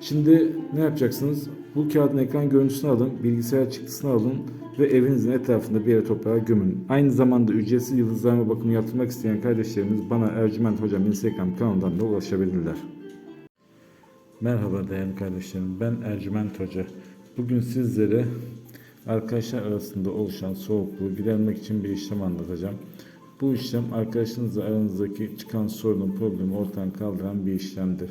Şimdi ne yapacaksınız? Bu kağıdın ekran görüntüsünü alın, bilgisayar çıktısını alın ve evinizin etrafında bir yere toprağa gömün. Aynı zamanda ücretsiz yıldızlarma bakımı yaptırmak isteyen kardeşlerimiz bana Ercüment Hocam Instagram kanalından da ulaşabilirler. Merhaba değerli kardeşlerim. Ben Ercüment Hoca. Bugün sizlere arkadaşlar arasında oluşan soğukluğu gidermek için bir işlem anlatacağım. Bu işlem arkadaşınızla aranızdaki çıkan sorunun problemi ortadan kaldıran bir işlemdir.